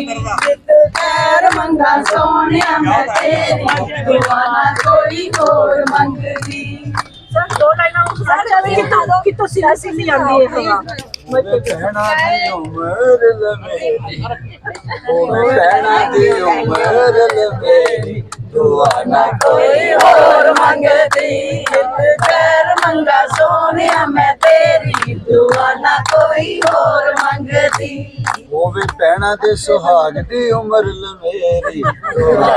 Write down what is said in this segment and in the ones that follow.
ਮੰਗਦੀ ਜਿੱਤ ਪੈਰ ਮੰਗਾ ਸੋਹਣਿਆ ਮੈਂ ਤੇਰੀ ਦੁਆ ਨਾ ਕੋਈ ਹੋਰ ਮੰਗਦੀ ਦੋ ਲਾਈਨਾਂ ਸਾਰੇ ਕਿਤੋਂ ਕਿਤੋਂ ਸਿਆਸੀ ਨਹੀਂ ਆਉਂਦੀ ਹੈ ਹਵਾ ਕਹਿਣਾ ਦੀ ਉਮਰ ਲਵੇਰੀ ਉਹ ਕਹਿਣਾ ਦੀ ਉਮਰ ਲਵੇਰੀ ਦੁਆ ਨਾ ਕੋਈ ਹੋਰ ਮੰਗਦੀ ਜਿੱਤ ਪੈਰ ਮੰਗਾ ਸੋਹਣਿਆ ਮੈਂ ਤੇਰੀ ਦੁਆ ਨਾ ਕੋਈ ਹੋਰ ਮੰਗਦੀ। ਹੋਵੇ ਪੈਣਾ ਦੇ ਸੁਹਾਗ ਦੀ ਉਮਰ ਲਵੇਰੀ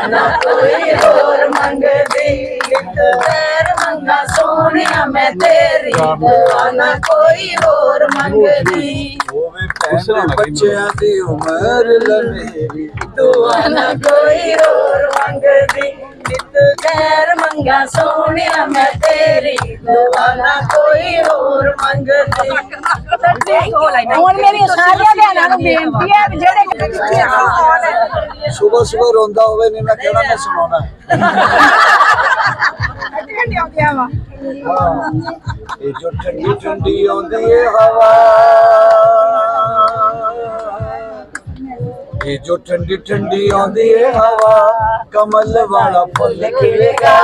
ਨਾ ਕੋਈ ਹੋਰ ਮੰਗਦੀ ਜਿੱਤ ਪੈਰ ਮੰਗਾ ਸੋਹਣਿਆ ਮੈਂ ਤੇਰੀ। ਨਾ ਕੋਈ ਹੋਰ ਮੰਗਦੀ। ਹੋਵੇ ਪੈਣਾ ਬੱਚਿਆਂ ਦੀ ਉਮਰ ਲਵੇਰੀ ਨਾ ਕੋਈ ਹੋਰ ਮੰਗਦੀ ਜਿੱਤ ਪੈਰ ਮੰਗਾ ਸੋਹਣਿਆ ਮੈਂ ਤੇਰੀ ਦੁਆ ਨਾ ਕੋਈ ਹੋਰ ਮੰਗਦੀ। ਹੁਣ ਮੇਰੀ ਸਾਰੀਆਂ ਭੈਣਾਂ ਨੂੰ ਬੇਨਤੀ ਹੈ ਵੀ ਜਿਹੜੇ ਸਵੇਰ ਸਵੇਰ ਰੋਂਦਾ ਹੋਵੇ ਨਹੀਂ ਮੈਂ ਕਹਿਣਾ ਮੈਂ ਸੁਣਾਉਣਾ। ਘੰਟੇ ਆਉਂਦੇ ਆ ਵਾ। ਇਹ ਜੋ ਠੰਡੀ ਠੰਡੀ ਆਉਂਦੀ ਏ ਹਵਾ। ਇਹ ਜੋ ਠੰਡੀ ਠੰਡੀ ਆਉਂਦੀ ਏ ਹਵਾ। ਕਮਲ ਵਾਲਾ ਫੁੱਲ ਖਿੜੇਗਾ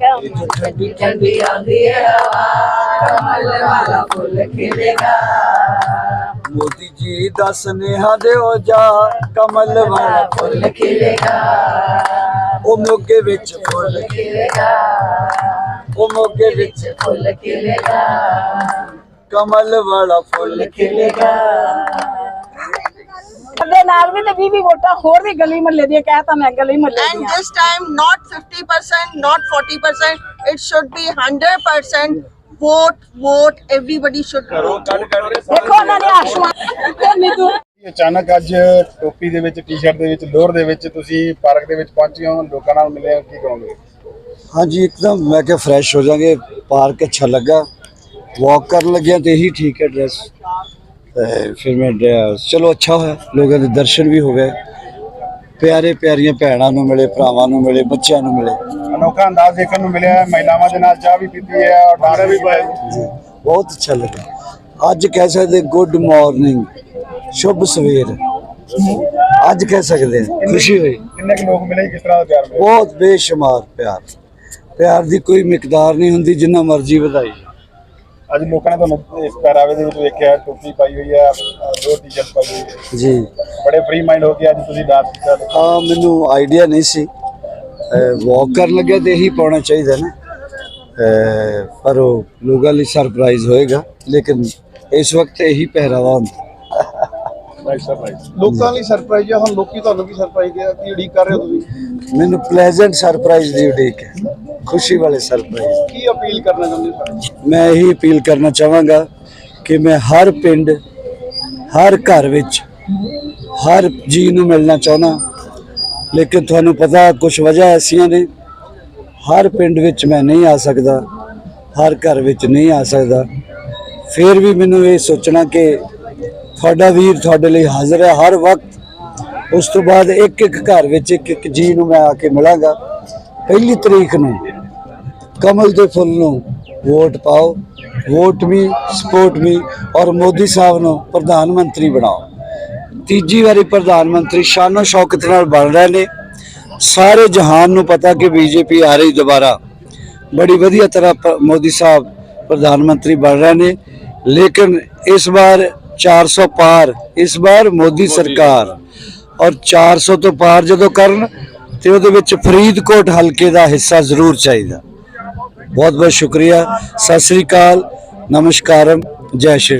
ਜੋ ਠੰਡੀ ਠੰਡੀ ਆਂਦੀ ਹੈ ਹਵਾ। ਕਮਲ ਵਾਲਾ ਫੁੱਲ ਖਿੜੇਗਾ ਮੋਦੀ ਜੀ ਦਾ ਸੁਨੇਹਾ ਦਿਓ ਜਾ। ਕਮਲ ਵਾਲਾ ਫੁੱਲ ਫੁੱਲ ਖਿੜੇਗਾ ਉਹ ਮੋਗੇ ਵਿੱਚ ਫੁੱਲ ਖਿੜੇਗਾ ਉਹ ਮੋਗੇ ਵਿੱਚ ਫੁੱਲ ਖਿੜੇਗਾ ਕਮਲ ਵਾਲਾ ਫੁੱਲ ਖਿੜੇਗਾ ਦੇ ਨਾਲ ਵੀ ਤੇ 20 20 ਵੋਟਾਂ ਹੋਰ ਵੀ ਗਲੀ ਮਹੱਲੇ ਦੀਆਂ ਕਹਿਤਾ ਮੈਂ ਗਲੀ ਮਹੱਲੇ and ਦੀਆਂ। this time not 50% not 40% it should be 100% vote vote everybody should vote. ਦੇਖੋ ਉਹਨਾਂ ਨੇ ਆਸ਼ਵਾਨ ਤੇ ਨਿੱਦੂ ਅਚਾਨਕ ਅੱਜ ਟੋਪੀ ਦੇ ਵਿੱਚ ਟੀ-ਸ਼ਰਟ ਦੇ ਵਿੱਚ ਲੋਅਰ ਦੇ ਵਿੱਚ ਤੁਸੀਂ ਪਾਰਕ ਦੇ ਵਿੱਚ ਪਹੁੰਚੇ ਹੋ ਲੋਕਾਂ ਨਾਲ ਮਿਲੇ ਹੋ ਕੀ ਕਹੋਗੇ? ਹਾਂਜੀ ਇੱਕਦਮ ਮੈਂ ਕਿਹਾ ਫਰੈਸ਼ ਹੋ ਜਾਗੇ ਪਾਰਕ ਅੱਛਾ ਲੱਗਾ ਵਾਕ ਕਰਨ ਲੱਗਿਆ ਤੇ ਇਹੀ ਠੀਕ ਹੈ ਡਰੈਸ ਤੇ ਫਿਰ ਮੈਂ ਚਲੋ ਅੱਛਾ ਹੋਇਆ। ਲੋਕਾਂ ਦੇ ਦਰਸ਼ਨ ਵੀ ਹੋ ਗਏ। ਪਿਆਰੇ ਪਿਆਰੀਆਂ ਭੈਣਾਂ ਨੂੰ ਮਿਲੇ ਭਰਾਵਾਂ ਨੂੰ ਮਿਲੇ ਬੱਚਿਆਂ ਨੂੰ ਮਿਲੇ। ਅਨੋਖਾ ਅੰਦਾਜ਼ ਦੇਖਣ ਨੂੰ ਮਿਲਿਆ। ਮਹਿਲਾਵਾਂ ਦੇ ਨਾਲ ਚਾਹ ਵੀ ਪੀਤੀ ਹੈ ਔਰ ਡਾਂਡਾ ਵੀ ਪਾਇਆ ਬਹੁਤ ਅੱਛਾ ਲੱਗਾ। ਅੱਜ ਕਹਿ ਸਕਦੇ ਗੁੱਡ ਮਾਰਨਿੰਗ। ਸ਼ੁਭ ਸਵੇਰ। ਅੱਜ ਕਹਿ ਸਕਦੇ ਖੁਸ਼ੀ ਹੋਈ। ਕਿੰਨੇ ਕੁ ਲੋਕ ਮਿਲੇ ਕਿਸ ਤਰ੍ਹਾਂ ਦਾ ਪਿਆਰ ਬਹੁਤ ਬੇਸ਼ੁਮਾਰ ਪਿਆਰ। ਪਿਆਰ ਦੀ ਕੋਈ ਮਿਕਦਾਰ ਨਹੀਂ ਹੁੰਦੀ ਜਿੰਨਾ ਮਰਜ਼ੀ ਵਧਾਈ ਅੱਜ ਲੋਕਾਂ ਨੇ ਤੁਹਾਨੂੰ ਇਸ ਪਹਿਰਾਵੇ ਦੇ ਵਿੱਚ ਵੇਖਿਆ ਟੋਪੀ ਪਾਈ ਹੋਈ ਹੈ ਦੋ ਟੀ-ਸ਼ਰਟ ਪਾਈ ਹੋਈ ਹੈ ਜੀ। ਬੜੇ ਫ੍ਰੀ ਮਾਈਂਡ ਹੋ ਕੇ ਅੱਜ ਤੁਸੀਂ ਡਾਂਸ ਕੀਤਾ। ਆ ਮੈਨੂੰ ਆਈਡੀਆ ਨਹੀਂ ਸੀ। ਵਾਕ ਕਰਨ ਲੱਗਿਆ ਤੇ ਇਹੀ ਪਾਉਣਾ ਚਾਹੀਦਾ ਨਾ। ਪਰ ਉਹ ਲੋਕਾਂ ਲਈ ਸਰਪ੍ਰਾਈਜ਼ ਹੋਏਗਾ ਲੇਕਿਨ ਇਸ ਵਕਤ ਇਹੀ ਪਹਿਰਾਵਾ ਹੁੰਦਾ। ਲੋਕਾਂ ਲਈ ਸਰਪ੍ਰਾਈਜ਼ ਹੈ ਹੁਣ ਲੋਕੀ ਤੁਹਾਨੂੰ ਕੀ ਸਰਪ੍ਰਾਈਜ਼ ਦੇ ਕੀ ਉਡੀਕ ਕਰ ਰਹੇ ਹੋ ਤੁਸੀਂ? ਮੈਨੂੰ ਪਲੇਜ਼ੈਂਟ ਸਰਪ੍ਰਾਈਜ਼ ਦੀ ਉਡੀਕ ਹੈ। ਖੁਸ਼ੀ ਵਾਲੇ ਸਰਪ੍ਰਾਈਜ਼ ਕੀ ਅਪੀਲ ਕਰਨਾ ਚਾਹੁੰਦੇ ਹੋ ਮੈਂ ਇਹੀ ਅਪੀਲ ਕਰਨਾ ਚਾਹਾਂਗਾ ਕਿ ਮੈਂ ਹਰ ਪਿੰਡ, ਹਰ ਘਰ ਵਿੱਚ ਹਰ ਜੀ ਨੂੰ ਮਿਲਣਾ ਚਾਹੁੰਦਾ। ਲੇਕਿਨ ਤੁਹਾਨੂੰ ਪਤਾ ਕੁਝ ਵਜ੍ਹਾ ਐਸੀਆਂ ਨੇ, ਹਰ ਪਿੰਡ ਵਿੱਚ ਮੈਂ ਨਹੀਂ ਆ ਸਕਦਾ, ਹਰ ਘਰ ਵਿੱਚ ਨਹੀਂ ਆ ਸਕਦਾ। ਫਿਰ ਵੀ ਮੈਨੂੰ ਇਹ ਸੋਚਣਾ ਕਿ ਤੁਹਾਡਾ ਵੀਰ ਤੁਹਾਡੇ ਲਈ ਹਾਜ਼ਰ ਹੈ ਹਰ ਵਕਤ। ਉਸ ਤੋਂ ਬਾਅਦ ਇੱਕ ਇੱਕ ਘਰ ਵਿੱਚ ਇੱਕ ਇੱਕ ਜੀ ਨੂੰ ਮੈਂ ਆ ਕੇ ਮਿਲਾਂਗਾ। ਪਹਿਲੀ ਤਰੀਕ ਨੂੰ ਕਮਲ ਦੇ ਫੁੱਲ ਨੂੰ ਵੋਟ ਪਾਓ ਵੋਟ ਵੀ ਸਪੋਰਟ ਵੀ ਔਰ ਮੋਦੀ ਸਾਹਿਬ ਨੂੰ ਪ੍ਰਧਾਨ ਮੰਤਰੀ ਬਣਾਓ। ਤੀਜੀ ਵਾਰੀ ਪ੍ਰਧਾਨ ਮੰਤਰੀ ਸ਼ਾਨੋ ਸ਼ੌਕਤ ਨਾਲ ਬਣ ਰਹੇ ਨੇ। ਸਾਰੇ ਜਹਾਨ ਨੂੰ ਪਤਾ ਕਿ ਬੀਜੇਪੀ ਆ ਰਹੀ ਦੁਬਾਰਾ। ਬੜੀ ਵਧੀਆ ਤਰ੍ਹਾਂ ਮੋਦੀ ਸਾਹਿਬ ਪ੍ਰਧਾਨ ਮੰਤਰੀ ਬਣ ਰਹੇ ਨੇ। ਲੇਕਿਨ ਇਸ ਵਾਰ 400 ਪਾਰ ਇਸ ਵਾਰ ਮੋਦੀ ਸਰਕਾਰ ਔਰ 400 ਤੋਂ ਪਾਰ ਜਦੋਂ ਕਰਨ ਤੇ ਉਹਦੇ ਵਿੱਚ ਫਰੀਦਕੋਟ ਹਲਕੇ ਦਾ ਹਿੱਸਾ ਜ਼ਰੂਰ ਚਾਹੀਦਾ। ਬਹੁਤ ਬਹੁਤ ਸ਼ੁਕਰੀਆ। ਸਤਿ ਸ੍ਰੀ ਅਕਾਲ। ਨਮਸਕਾਰਮ। ਜੈ ਸ਼੍ਰੀ